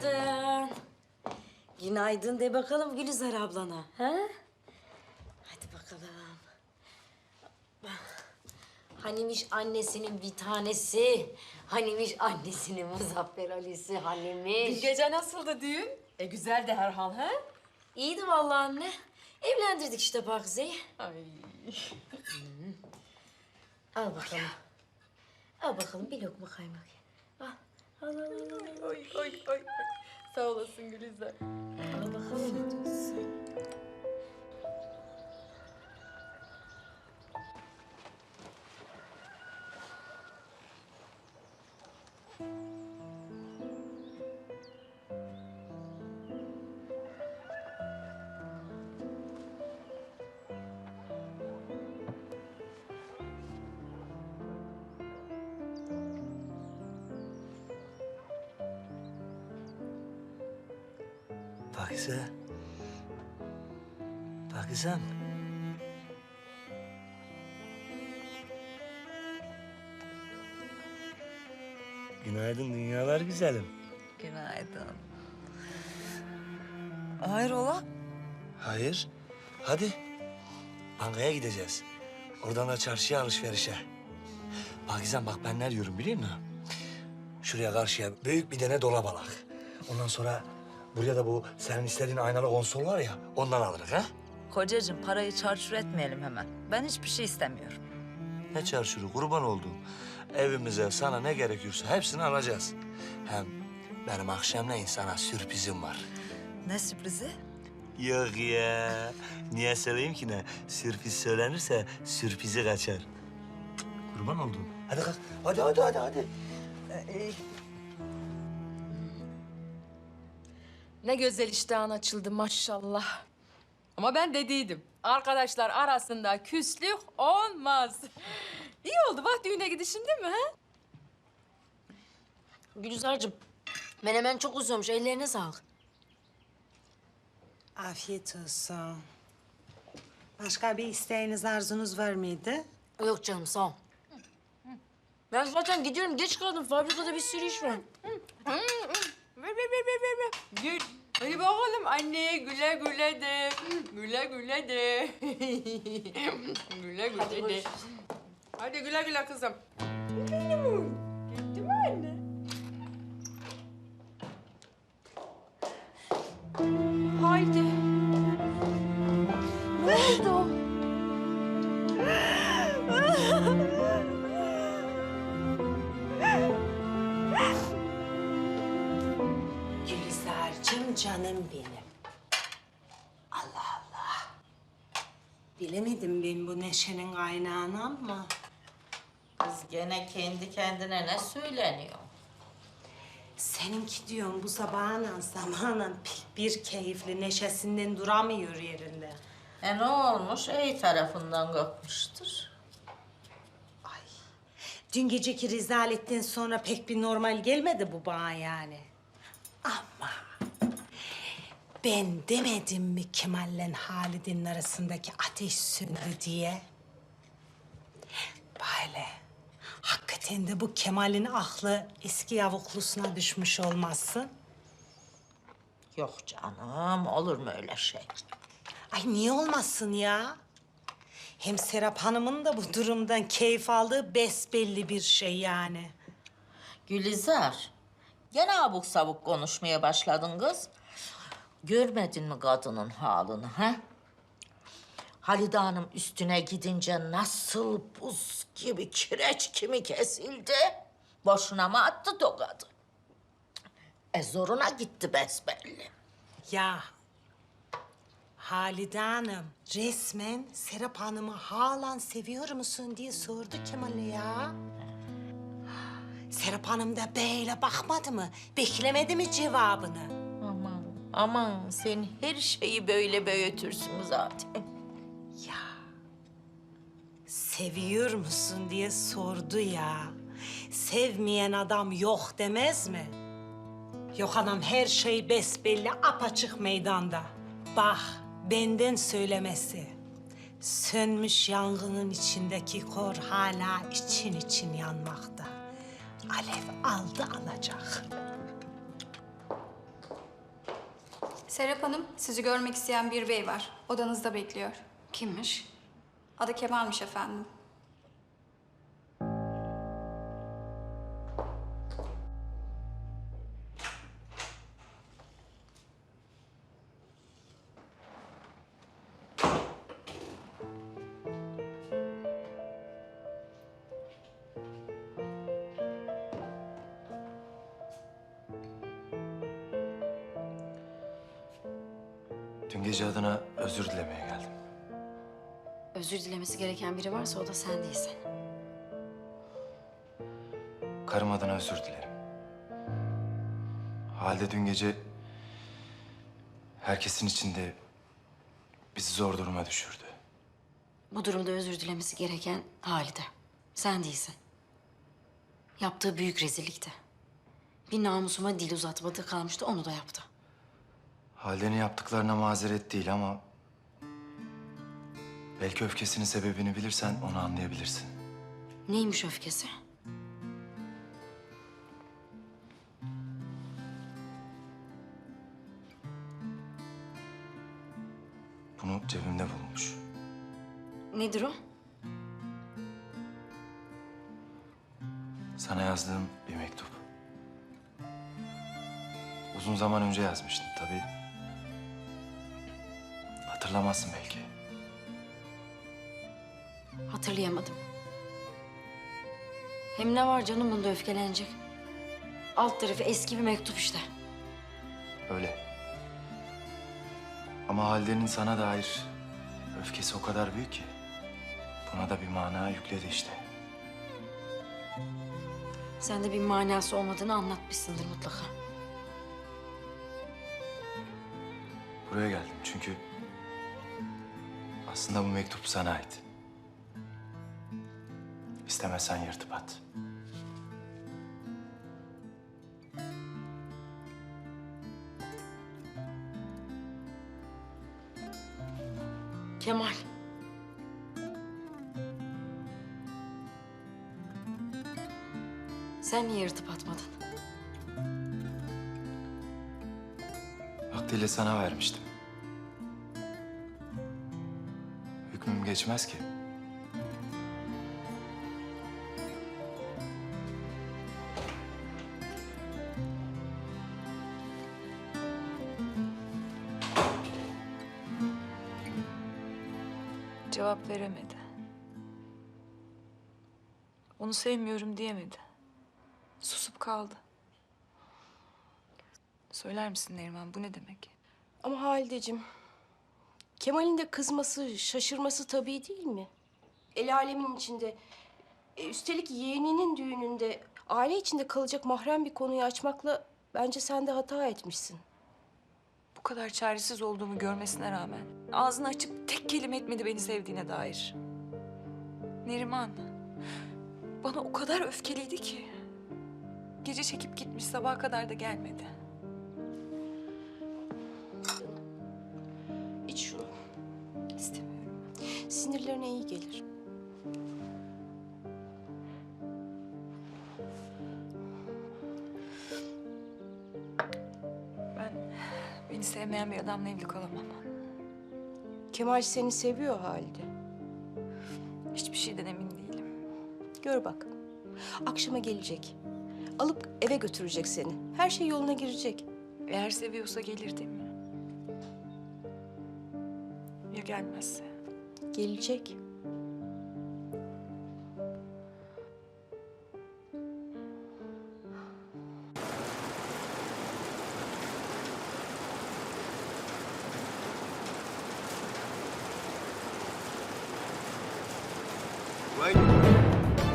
Günaydın. Günaydın de bakalım Gülizar ablana. Ha? Hadi bakalım. Hanimiş annesinin bir tanesi. Hanimiş annesinin Muzaffer Ali'si Dün Hanimiş. gece nasıldı düğün? E güzel de herhal ha? İyiydi vallahi anne. Evlendirdik işte Pakize'yi. Ay. Al bakalım. Al bakalım bir lokma kaymak. Al. Al. Oy oy oy. Sağ olasın Gülizar. Al bakalım. Pakize. Pakizem. Günaydın dünyalar güzelim. Günaydın. Hayrola? Hayır. Hadi. Bankaya gideceğiz. Oradan da çarşıya alışverişe. Pakizem bak ben ne diyorum biliyor musun? Şuraya karşıya büyük bir tane dolap alak. Ondan sonra buraya da bu senin istediğin aynalı konsol var ya ondan alırız ha? Kocacığım parayı çarçur etmeyelim hemen. Ben hiçbir şey istemiyorum. Ne çarşuru kurban olduğum. Evimize sana ne gerekiyorsa hepsini alacağız. Hem benim akşamleyin sana sürprizim var. Ne sürprizi? Yok ya. Niye söyleyeyim ki ne? Sürpriz söylenirse sürprizi kaçar. Kurban olduğum. Hadi kalk. Hadi hadi hadi hadi. Ne güzel iştahın açıldı maşallah. Ama ben dediydim. Arkadaşlar arasında küslük olmaz. İyi oldu bak düğüne gidişin değil mi? Ha? Gülizar'cığım menemen çok uzuyormuş. Ellerine sağlık. Afiyet olsun. Başka bir isteğiniz, arzunuz var mıydı? Yok canım sağ ol. Ben zaten gidiyorum. Geç kaldım. Fabrikada bir sürü iş var. Gül. Hadi bakalım anneye güle güle de. Güle güle de. güle güle Hadi de. Hadi güle güle kızım. Benim. Benim. Allah Allah. Bilemedim ben bu neşenin kaynağını ama... Kız gene kendi kendine ne söyleniyor? Seninki diyorum bu sabahın zamanın pek bir keyifli neşesinden duramıyor yerinde. E ne olmuş? İyi tarafından kopmuştur. Ay. Dün geceki rezaletten sonra pek bir normal gelmedi bu bana yani. Ama ben demedim mi Kemal'le Halid'in arasındaki ateş söndü diye? Böyle. Hakikaten de bu Kemal'in aklı eski yavuklusuna düşmüş olmasın. Yok canım, olur mu öyle şey? Ay niye olmasın ya? Hem Serap Hanım'ın da bu durumdan keyif aldığı besbelli bir şey yani. Gülizar, gene abuk sabuk konuşmaya başladın kız. Görmedin mi kadının halini ha? Halide Hanım üstüne gidince nasıl buz gibi kireç kimi kesildi? Boşuna mı attı tokadı? E zoruna gitti besbelli. Ya Halide Hanım resmen Serap Hanım'ı halen seviyor musun diye sordu Kemal'e ya. Serap Hanım da böyle bakmadı mı? Beklemedi mi cevabını? Aman, sen her şeyi böyle büyütürsün zaten. Ya seviyor musun diye sordu ya. Sevmeyen adam yok demez mi? Yok anam her şey besbelli apaçık meydanda. Bak benden söylemesi. Sönmüş yangının içindeki kor hala için için yanmakta. Alev aldı alacak. Serap Hanım, sizi görmek isteyen bir bey var. Odanızda bekliyor. Kimmiş? Adı Kemal'miş efendim. Dün gece adına özür dilemeye geldim. Özür dilemesi gereken biri varsa o da sen değilsin. Karım adına özür dilerim. Halde dün gece herkesin içinde bizi zor duruma düşürdü. Bu durumda özür dilemesi gereken Halide. Sen değilsin. Yaptığı büyük rezillikti. Bir namusuma dil uzatmadı kalmıştı onu da yaptı. Halde'nin yaptıklarına mazeret değil ama... Belki öfkesinin sebebini bilirsen onu anlayabilirsin. Neymiş öfkesi? Bunu cebimde bulmuş. Nedir o? Sana yazdığım bir mektup. Uzun zaman önce yazmıştım tabii. Hatırlamazsın belki. Hatırlayamadım. Hem ne var canım bunda öfkelenecek? Alt tarafı eski bir mektup işte. Öyle. Ama Halide'nin sana dair öfkesi o kadar büyük ki. Buna da bir mana yükledi işte. Sen de bir manası olmadığını anlatmışsındır mutlaka. Buraya geldim çünkü aslında bu mektup sana ait. İstemezsen yırtıp at. Kemal. Sen niye yırtıp atmadın? Vaktiyle sana vermiştim. Geçmez ki. Cevap veremedi. Onu sevmiyorum diyemedi. Susup kaldı. Söyler misin Neriman bu ne demek? Ama Halideciğim, Kemal'in de kızması, şaşırması tabii değil mi? El alemin içinde, e, üstelik yeğeninin düğününde aile içinde kalacak mahrem bir konuyu açmakla bence sen de hata etmişsin. Bu kadar çaresiz olduğumu görmesine rağmen ağzını açıp tek kelime etmedi beni sevdiğine dair. Neriman bana o kadar öfkeliydi ki. Gece çekip gitmiş sabaha kadar da gelmedi. Sinirlerine iyi gelir. Ben beni sevmeyen bir adamla evli kalamam. Kemal seni seviyor Halide. Hiçbir şeyden emin değilim. Gör bak. Akşama gelecek. Alıp eve götürecek seni. Her şey yoluna girecek. Eğer seviyorsa gelir değil mi? Ya gelmezse? Gelecek.